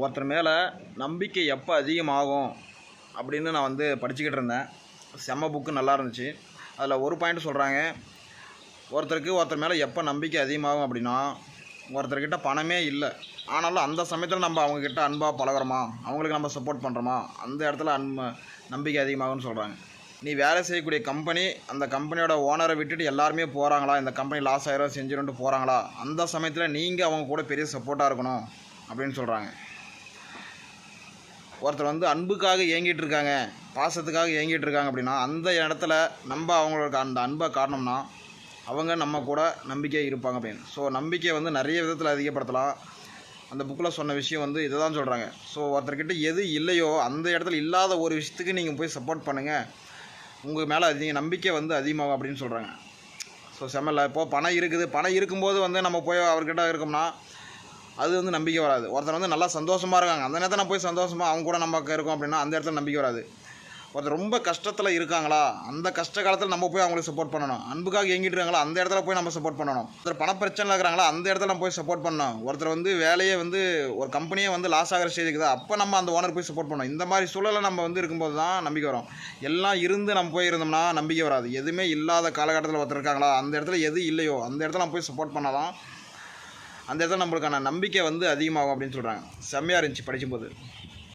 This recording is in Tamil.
ஒருத்தர் மேலே நம்பிக்கை எப்போ அதிகமாகும் அப்படின்னு நான் வந்து படிச்சுக்கிட்டு இருந்தேன். செம்ம புக்கு நல்லா இருந்துச்சு. அதில் ஒரு பாயிண்ட் சொல்கிறாங்க ஒருத்தருக்கு ஒருத்தர் மேலே எப்போ நம்பிக்கை அதிகமாகும் அப்படின்னா ஒருத்தர்கிட்ட பணமே இல்லை. ஆனாலும் அந்த சமயத்தில் நம்ம அவங்கக்கிட்ட அன்பாக பழகுறோமா? அவங்களுக்கு நம்ம சப்போர்ட் பண்ணுறோமா அந்த இடத்துல அன்பு நம்பிக்கை அதிகமாகும்னு சொல்கிறாங்க நீ வேலை செய்யக்கூடிய கம்பெனி அந்த கம்பெனியோட ஓனரை விட்டுட்டு எல்லாருமே போகிறாங்களா இந்த கம்பெனி லாஸ் ஆயிரம் செஞ்சிருன்ட்டு போகிறாங்களா அந்த சமயத்தில் நீங்கள் அவங்க கூட பெரிய சப்போர்ட்டாக இருக்கணும் அப்படின்னு சொல்கிறாங்க ஒருத்தர் வந்து அன்புக்காக ஏங்கிட்டு இருக்காங்க பாசத்துக்காக ஏங்கிட்டு இருக்காங்க அப்படின்னா அந்த இடத்துல நம்ம அவங்களுக்கு அந்த அன்பை காரணம்னா அவங்க நம்ம கூட நம்பிக்கையாக இருப்பாங்க அப்படின்னு. ஸோ நம்பிக்கையை வந்து நிறைய விதத்தில் அதிகப்படுத்தலாம். அந்த புக்கில் சொன்ன விஷயம் வந்து இதை தான் சொல்கிறாங்க ஸோ ஒருத்தர்கிட்ட எது இல்லையோ அந்த இடத்துல இல்லாத ஒரு விஷயத்துக்கு நீங்கள் போய் சப்போர்ட் பண்ணுங்கள் உங்கள் மேலே அதிக நம்பிக்கை வந்து அதிகமாகும் அப்படின்னு சொல்கிறாங்க ஸோ செம்மல்ல. இப்போது பணம் இருக்குது. பணம் இருக்கும்போது வந்து நம்ம போய் அவர்கிட்ட இருக்கோம்னா அது வந்து நம்பிக்கை வராது. ஒருத்தர் வந்து நல்லா சந்தோஷமாக இருக்காங்க. அந்த நேரத்தில் நான் போய் சந்தோஷமாக அவங்க கூட நம்ம இருக்கோம் அப்படின்னா அந்த இடத்துல நம்பிக்கை வராது. ஒருத்தர் ரொம்ப கஷ்டத்தில் இருக்காங்களா? அந்த கஷ்ட காலத்தில் நம்ம போய் அவங்களுக்கு சப்போர்ட் பண்ணணும். அன்புக்காக ஏங்கிட்டு இருக்காங்களா? அந்த இடத்துல போய் நம்ம சப்போர்ட் பண்ணணும். ஒருத்தர் பணப்பிரச்சனை இருக்கிறாங்களா அந்த இடத்துல நம்ம போய் சப்போர்ட் பண்ணணும். ஒருத்தர் வந்து வேலையே வந்து ஒரு கம்பெனியே வந்து லாஸ் ஆகிற ஸ்டேஜுக்கு தான். அப்போ நம்ம அந்த ஓனர் போய் சப்போர்ட் பண்ணணும். இந்த மாதிரி சூழலை நம்ம வந்து இருக்கும்போது தான் நம்பிக்கை வரும். எல்லாம் இருந்து நம்ம போய் இருந்தோம்னா நம்பிக்கை வராது. எதுவுமே இல்லாத காலகட்டத்தில் ஒருத்தர் இருக்காங்களா? அந்த இடத்துல எது இல்லையோ அந்த இடத்துல நம்ம போய் சப்போர்ட் பண்ணாதான் அந்த இடத்துல நம்மளுக்கான நம்பிக்கை வந்து அதிகமாகும் அப்படின்னு சொல்கிறாங்க செம்மையாக இருந்துச்சு படிக்கும்போது.